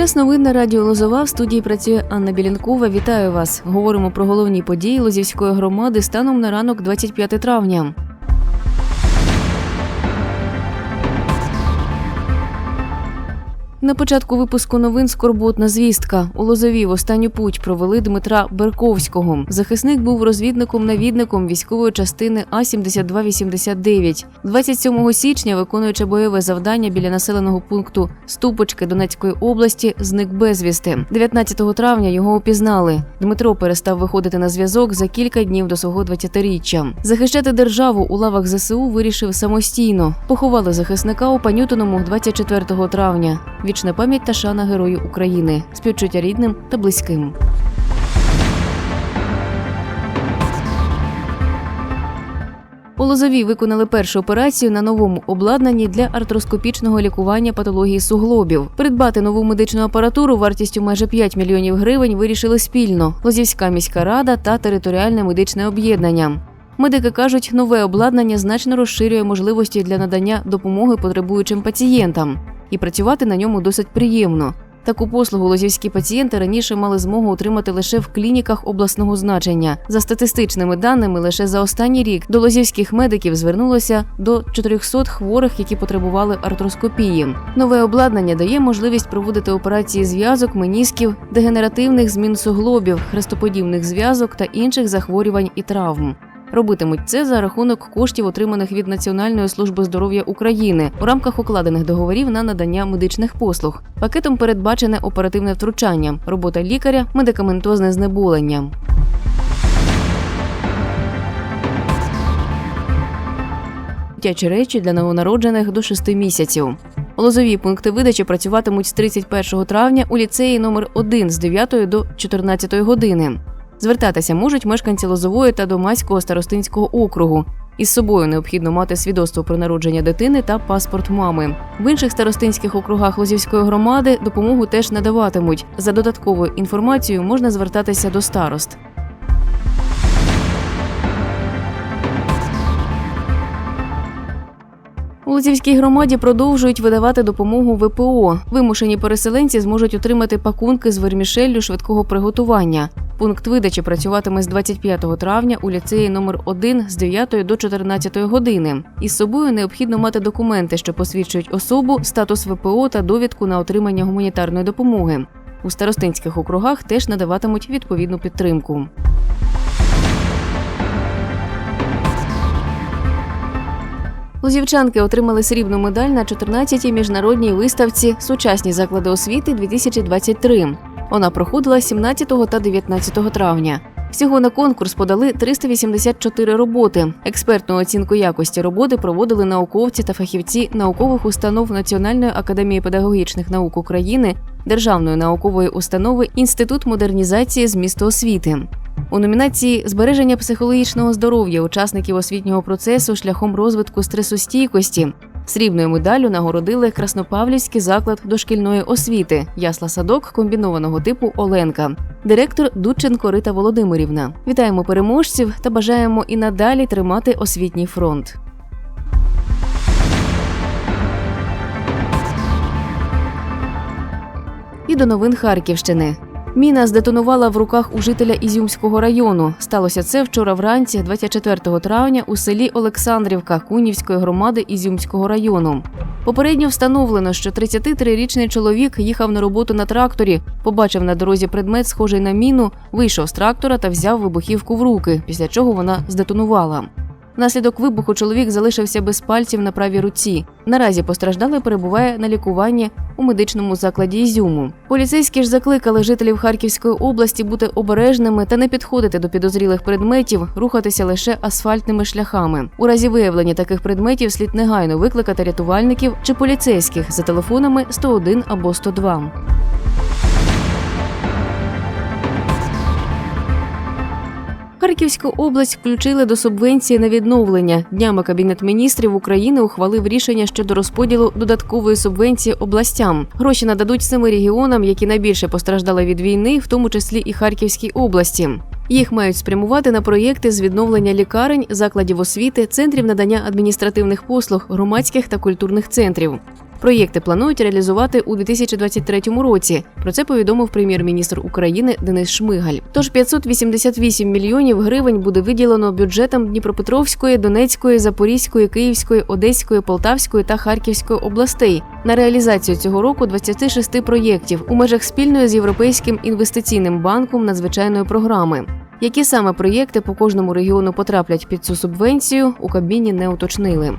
Час новин на радіо Лозова в студії працює Анна Білінкова. Вітаю вас. Говоримо про головні події Лозівської громади станом на ранок 25 травня. На початку випуску новин скорботна звістка. У Лозові в останню путь провели Дмитра Берковського. Захисник був розвідником-навідником військової частини А 7289 27 січня, виконуючи бойове завдання біля населеного пункту Ступочки Донецької області, зник безвісти. 19 травня його опізнали. Дмитро перестав виходити на зв'язок за кілька днів до свого 20-річчя. Захищати державу у лавах ЗСУ вирішив самостійно. Поховали захисника у Панютиному 24 травня. Вічна пам'ять та шана герою України, співчуття рідним та близьким. У Лозові виконали першу операцію на новому обладнанні для артроскопічного лікування патології суглобів. Придбати нову медичну апаратуру вартістю майже 5 мільйонів гривень вирішили спільно Лозівська міська рада та територіальне медичне об'єднання. Медики кажуть, нове обладнання значно розширює можливості для надання допомоги потребуючим пацієнтам, і працювати на ньому досить приємно. Таку послугу лозівські пацієнти раніше мали змогу отримати лише в клініках обласного значення. За статистичними даними, лише за останній рік до лозівських медиків звернулося до 400 хворих, які потребували артроскопії. Нове обладнання дає можливість проводити операції зв'язок, менісків, дегенеративних змін суглобів, хрестоподібних зв'язок та інших захворювань і травм. Робитимуть це за рахунок коштів, отриманих від Національної служби здоров'я України у рамках укладених договорів на надання медичних послуг. Пакетом передбачене оперативне втручання, робота лікаря, медикаментозне знеболення. Дитячі речі для новонароджених до 6 місяців. Лозові пункти видачі працюватимуть з 31 травня у ліцеї номер 1 з 9 до 14 години. Звертатися можуть мешканці Лозової та Домаського старостинського округу. Із собою необхідно мати свідоцтво про народження дитини та паспорт мами. В інших старостинських округах Лозівської громади допомогу теж надаватимуть. За додатковою інформацією можна звертатися до старост. У Лозівській громаді продовжують видавати допомогу ВПО. Вимушені переселенці зможуть отримати пакунки з вермішеллю швидкого приготування. Пункт видачі працюватиме з 25 травня у ліцеї номер 1 з 9 до 14 години. Із собою необхідно мати документи, що посвідчують особу, статус ВПО та довідку на отримання гуманітарної допомоги. У старостинських округах теж надаватимуть відповідну підтримку. Лозівчанки отримали срібну медаль на 14-й міжнародній виставці Сучасні заклади освіти 2023 Вона проходила 17 та 19 травня. Всього на конкурс подали 384 роботи. Експертну оцінку якості роботи проводили науковці та фахівці наукових установ Національної академії педагогічних наук України, Державної наукової установи Інститут модернізації змісту освіти. У номінації Збереження психологічного здоров'я учасників освітнього процесу шляхом розвитку стресостійкості срібною медаллю нагородили Краснопавлівський заклад дошкільної освіти, ясла садок комбінованого типу Оленка, директор Дудченко Рита Володимирівна. Вітаємо переможців та бажаємо і надалі тримати освітній фронт. І до новин Харківщини. Міна здетонувала в руках у жителя Ізюмського району. Сталося це вчора вранці, 24 травня, у селі Олександрівка Кунівської громади Ізюмського району. Попередньо встановлено, що 33-річний чоловік їхав на роботу на тракторі, побачив на дорозі предмет, схожий на міну, вийшов з трактора та взяв вибухівку в руки, після чого вона здетонувала. Внаслідок вибуху чоловік залишився без пальців на правій руці. Наразі постраждалий перебуває на лікуванні у медичному закладі Ізюму. Поліцейські ж закликали жителів Харківської області бути обережними та не підходити до підозрілих предметів, рухатися лише асфальтними шляхами. У разі виявлення таких предметів слід негайно викликати рятувальників чи поліцейських за телефонами 101 або 102. Харківську область включили до субвенції на відновлення. Днями Кабінет міністрів України ухвалив рішення щодо розподілу додаткової субвенції областям. Гроші нададуть семи регіонам, які найбільше постраждали від війни, в тому числі і Харківській області. Їх мають спрямувати на проєкти з відновлення лікарень, закладів освіти, центрів надання адміністративних послуг, громадських та культурних центрів. Проєкти планують реалізувати у 2023 році. Про це повідомив прем'єр-міністр України Денис Шмигаль. Тож 588 мільйонів гривень буде виділено бюджетам Дніпропетровської, Донецької, Запорізької, Київської, Одеської, Полтавської та Харківської областей на реалізацію цього року 26 проєктів у межах спільної з Європейським інвестиційним банком надзвичайної програми. Які саме проєкти по кожному регіону потраплять під цю субвенцію, у Кабміні не уточнили.